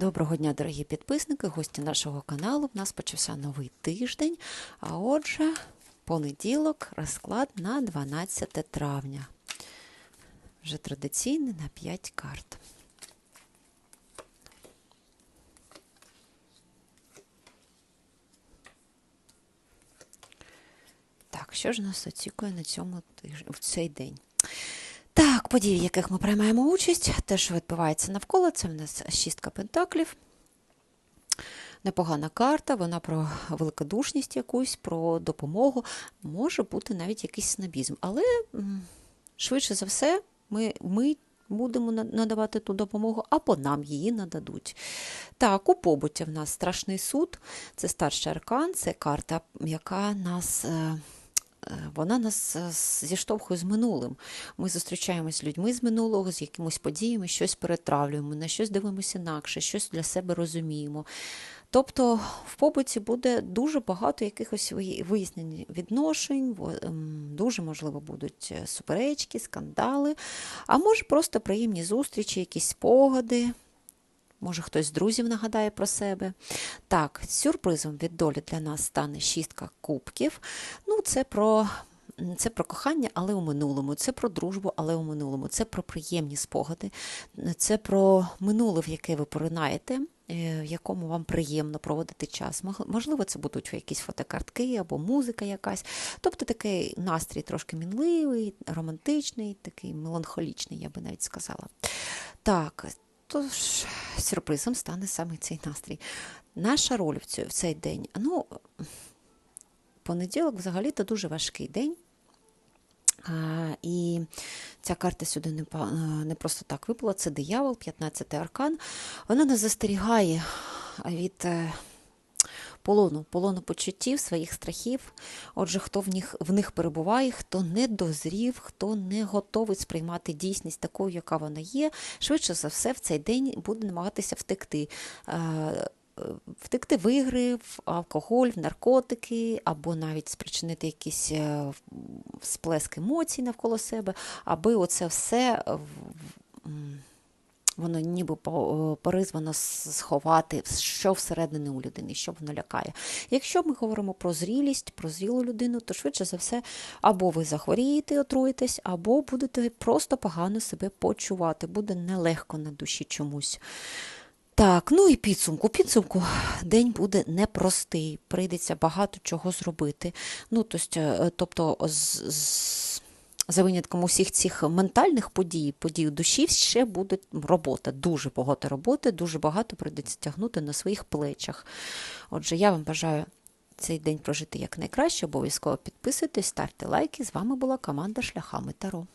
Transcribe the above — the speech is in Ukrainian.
Доброго дня, дорогі підписники, гості нашого каналу. У нас почався новий тиждень, а отже, понеділок розклад на 12 травня. Вже традиційний на 5 карт. Так, що ж нас очікує на цьому тижні, в цей день? Так, події, в яких ми приймаємо участь, те, що відбувається навколо, це в нас шістка пентаклів. Непогана карта, вона про великодушність якусь, про допомогу, може бути навіть якийсь снобізм. Але швидше за все, ми, ми будемо надавати ту допомогу, або нам її нададуть. Так, у побуті в нас страшний суд, це старший аркан, це карта, яка нас. Е, вона нас е, зіштовхує з минулим. Ми зустрічаємося з людьми з минулого, з якимись подіями, щось перетравлюємо, на щось дивимося інакше, щось для себе розуміємо. Тобто в побуті буде дуже багато якихось вияснень відношень, ем, дуже, можливо, будуть е, суперечки, скандали, а може просто приємні зустрічі, якісь спогади. Може, хтось з друзів нагадає про себе. Так, сюрпризом від долі для нас стане шістка кубків. Ну, це про. Це про кохання, але у минулому, це про дружбу, але у минулому, це про приємні спогади, це про минуле, в яке ви поринаєте, е, в якому вам приємно проводити час. Можливо, це будуть якісь фотокартки або музика якась. Тобто такий настрій трошки мінливий, романтичний, такий меланхолічний, я би навіть сказала. Так, Тож сюрпризом стане саме цей настрій. Наша роль в цей, в цей день. Ну, понеділок взагалі-то дуже важкий день. А, І ця карта сюди не не просто так випала. Це диявол, 15-й аркан. Вона нас застерігає від е, полону, полону почуттів, своїх страхів. Отже, хто в них в них перебуває, хто не дозрів, хто не готовий сприймати дійсність такою, яка вона є, швидше за все, в цей день буде намагатися втекти. Е, втекти в ігри, в алкоголь, в наркотики, або навіть спричинити якийсь е, сплеск емоцій навколо себе, аби оце все воно ніби поризвано сховати, що всередині у людини, що воно лякає. Якщо ми говоримо про зрілість, про зрілу людину, то швидше за все, або ви захворієте, отруєтесь, або будете просто погано себе почувати, буде нелегко на душі чомусь. Так, ну і підсумку. Підсумку день буде непростий, прийдеться багато чого зробити. Ну, Тобто, з за винятком усіх цих ментальних подій, подій душі, ще буде робота, дуже багато роботи, дуже багато прийдеться тягнути на своїх плечах. Отже, я вам бажаю цей день прожити якнайкраще, обов'язково підписуйтесь, ставте лайки. З вами була команда Шляхами Таро.